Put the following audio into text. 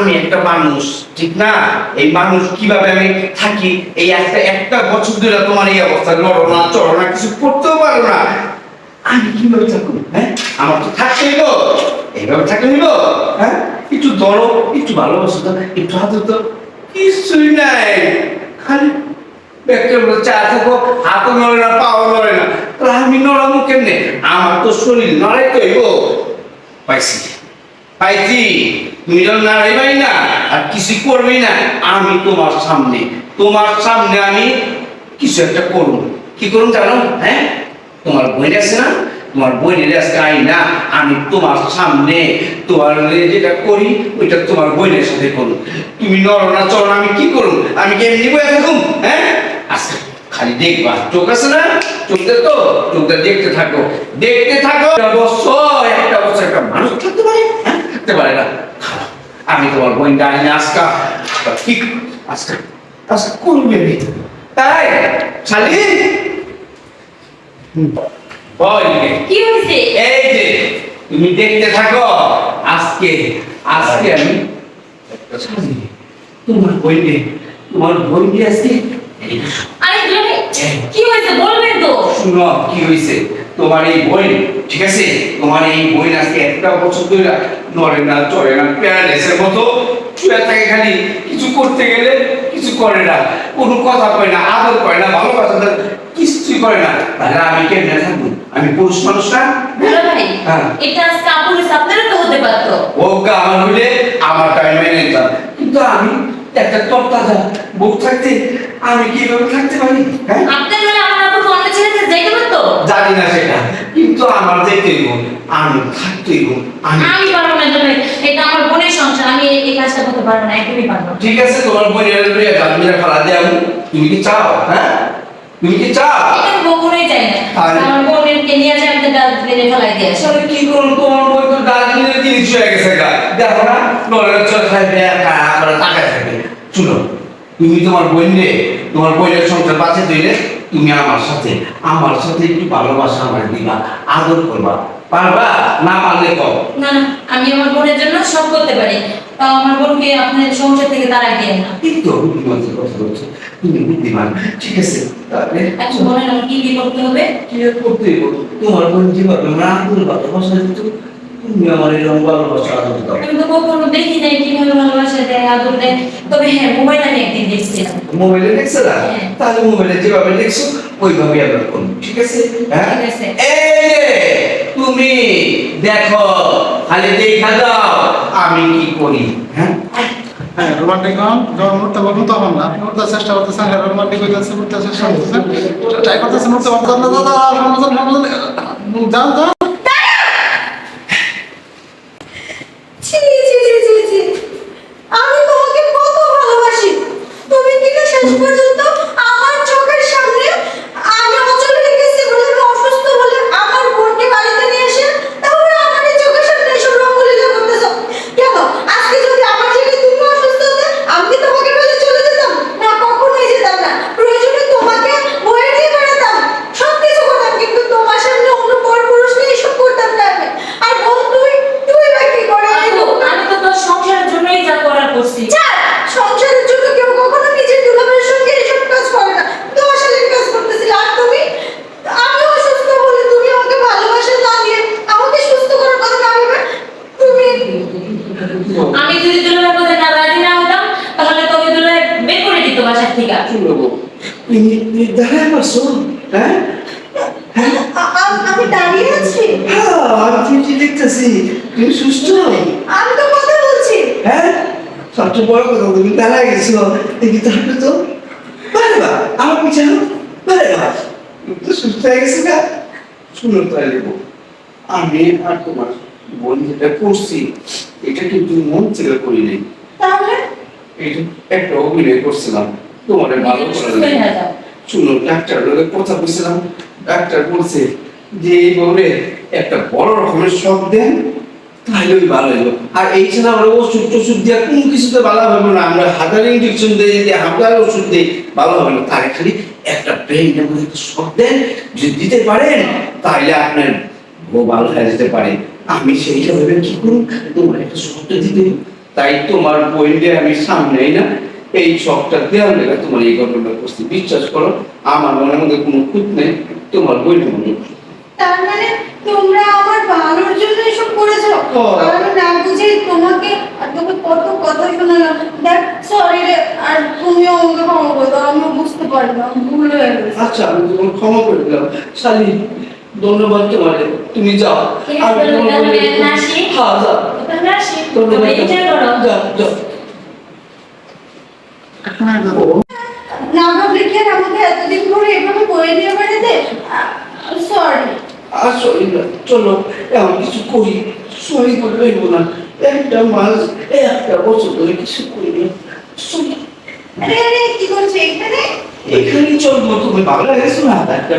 আমি একটা মানুষ, ঠিক না? এই মানুষ কীভাবে আমি থাকি? এই একটা একটা বছর ধরে তোমার এই অবস্থা, লড়ো না, চড়ো না, কিছু করতেও পারো না। আমি কীভাবে থাকব হ্যাঁ? আমার তো থাকতে হইব। এইভাবে থাকতে হইব হ্যাঁ? একটু ধরো, একটু ভালোবাসো তো, একটু হাতে তো। কিছুই নাই। খালি বলে চা থাকো, হাতও নড়ে না, পাও নড়ে না। তাহলে আমি নড়াবো কেমনে? আমার তো শরীর নড়াই তো পাইছি। পাইছি। নাড়াইবাই না, আর কিছু করবি না, আমি তোমার সামনে তোমার সামনে আমি কিছু একটা করব। কি করুন জানো? হ্যাঁ? তোমার বই আছে না? তোমার আজকে না, আমি তোমার সামনে তোমার যেটা করি, ওইটা তোমার বইনের সাথে করুন তুমি নড়ো না চলো আমি কি করুন আমি কি থাকুন হ্যাঁ? আজকে খালি দেখবা, চোখ আছে না? চোখটা তো, চোখটা দেখতে থাকো। দেখতে থাকো, একটা বছর একটা বছর একটা মানুষ থাকতে পারে হ্যাঁ? থাকতে পারে না। আমি তোমার বোন ডাইনি আজকা। কি আজকা আজকা করবে তাই শালি! বল কি? হয়েছে? এই যে তুমি দেখতে থাকো আজকে আজকে আমি তোমার বইনে তোমার বইনে আজকে এই আরে কি হয়েছে? বলবেন তো। শুনো কি হয়েছে? তোমার এই বই ঠিক আছে? তোমার এই বই আজকে একটা বছর ধরে নড়ে না চড়ে না প্যারালাইসের মতো শুয়ে থাকে খালি। কিছু করতে গেলে কিছু করে না কোনো কথা কয় না আদর করে না ভালোবাসা দেয়, কিছুই করে না। তাহলে আমি কেমনে থাকব? আমি পুরুষ মানুষ না? হ্যাঁ। এটা তো হতে পারতো। ও আমার হইলে আমার টাইম নিতাম কিন্তু আমি একটা তত্ত্বাজা বউ থাকতে আমি কীভাবে থাকতে পারি? হ্যাঁ? যাইতে পারতো? জানি না সেটা। কিন্তু আমার যেতেই হইব। আমি থাকতেই হইব। আমি আমি পারব না দুলাভাই এটা আমার বোনের সংসার আমি এই- কাজটা করতে পারব না একদমই পারব ঠিক আছে তোমার বোনের লইয়া গালমিরা ফালা দেয়া তুমি কি চাও হ্যাঁ? তুমি কি চাও? এটা আমি কখনোই চাই না। তাহলে? আমার বোনকে নিয়ে যায় ডাল ফেলে ফেলাই দিয়ে আসে। আসলে কি করুন তোমার বই তো দার্জিলিংয়ের জিনিস হয়ে গেছে গা। দেখো না নড়ে চলে খাই বেকা করে তাকায় থাকে। শুনো তুমি তোমার বোনরে তোমার বোনের সংসার বাঁচে তৈলে তুমি আমার সাথে আমার সাথে একটু ভালোবাসা আমার দিবা আদর করবা। পারবা? না পারলে কও। না না আমি আমার বোনের জন্য সব করতে পারি। তাও আমার বোনকে আপনার সংসার থেকে তাড়াই দিয়ে না। কথা বলছো। তুমি বুদ্ধিমান। ঠিক আছে তাহলে বলেন আমার কি কি করতে হবে? কি করতে হইব? তোমার বোন যেভাবে আমরা আদর ভালোবাসা দিত তুমি আমার এরকম ভালোবাসা আদর দাও। আমি তো কখনো দেখি নাই কীভাবে ভালোবাসা দেয় আদর দেয়। তবে হ্যাঁ মোবাইল আমি একদিন দেখছিলাম। মোবাইলে দেখছ না? হ্যাঁ। তাহলে মোবাইলে যেভাবে দেখছ ওইভাবে আমরা করব ঠিক আছে? হ্যাঁ? তুমি দেখো খালি দেখা দাও আমি কি করি হ্যাঁ? হ্যাঁ রোমান্টিক হন যখন তখন না আপনি উঠতে চেষ্টা করতেছেন হ্যাঁ রোমান্টিক হইতেছে উঠতে চেষ্টা করতেছেন। ট্রাই করতেছেন উঠতে পারতেন না দাদা সামনে যান, যান। যান যান ছি ছি ছি ছি ছি আমি তোমাকে কত ভালোবাসি তুমি কিনা শেষ পর্যন্ত আমার চোখের সামনে আমি অচল হয়ে গেছি বলে আমি অসুস্থ বলে আমার বোনকে বাড়িতে নিয়ে এসে তারপরে আমার এই চোখের সামনে এসব রঙ্গলীলা করতেছ কেন আজকে যদি আমার জায়গায় তুমি অসুস্থ হতে আমি কি তোমাকে ফেলে চলে যেতাম না কখনোই যেতাম না প্রয়োজনে তোমাকে বয়ে নিয়ে বেড়াতাম সব কিছু করতাম কিন্তু তোমার সামনে অন্য পর পুরুষ নিয়ে এসব করতাম না আমি আর বোন তুই তুই বা কি করে আমি তো আমি তো তোর সংসারের জন্যই যা করার করছি ছাড় সংসারের জন্য কেউ কখনো নিজের দুলাভের সঙ্গে এসব কাজ করে না দোষালের কাজ করতেছিল আর তুমি আমি অসুস্থ বলে তুমি আমাকে ভালোবাসা না দিয়ে আমাকে সুস্থ করার কথা না ভেবে তুমি আমি যদি দুলাভাইয়ের কথা না রাজি না হতাম তাহলে তোকে দুলাভাই বের করে দিত বাসার থেকে শুনো দাঁড়ায় পারছ হ্যাঁ? আ- আ- আমি দাঁড়িয়ে আছি। হ্যাঁ আমি তুমি সুস্থ? আমি তো কথা বলছি। হ্যাঁ? সবচেয়ে বড় কথা তুমি দাঁড়ায় গেছো। দেখি তাহলে তো। পারে বা আমার পিছনে পারে বা তো সুস্থ হয়ে গেছে না শুনো তাহলে আমি আর তোমার বোন যেটা করছি। এটা কিন্তু মন থেকে করি নাই। তাহলে? একটা অভিনয় করছিলাম। তোমার ভালো করে হয়ে যাও শুনো ডাক্তার লোকের কথা বলছিলাম। ডাক্তার বলছে যে এই বউরে একটা বড় রকমের শখ দেন তাহলে ওই ভালো হইল। আর এই ছাড়া আমরা ওষুধ টষুধ দিয়ে কোনো কিছুতে ভালো হবে না আমরা হাজার ইঞ্জেকশন দিয়ে যদি হাজার ওষুধ দিই ভালো হবে না। তার খালি একটা একটা শখ দেন যদি দিতে পারেন তাহলে আপনার বউ ভালো হয়ে যেতে পারে। আমি সেইটা ভেবে কি করুন তোমার একটা শখটা দিতে। তাই তোমার বইলে আমি সামনেই না এই শখটা দেওয়ার লেগে তোমার এই ঘটনা করছি বিশ্বাস করো। আমার মনের মধ্যে কোনো খুঁত নেই তোমার বইলে মনে তার মানে তোমরা আমার ভালোর জন্য এসব করেছ? আমি না বুঝে তোমাকে আর তোকে কত কথা শোনালাম। দেখ সরি রে আর তুমিও আমাকে ক্ষমা করে দাও আমি বুঝতে পারি না ভুল হয়ে গেছে। আচ্ছা আমি তোমার ক্ষমা করে দিলাম। শালি ধন্যবাদ তোমার। তুমি যাও। আমি তোমার? হ্যাঁ যাও। করো যাও যাও আমাকে এতদিন ধরে এভাবে নিয়ে বেড়াতে সরি না চলো এমন কিছু করি সরি করে রইব না। একটা মাস একটা বছর ধরে কিছু করি না আরে আরে কি করছ এখানে? এখানেই চলবো তুমি ভালো লাগেছো না? একটা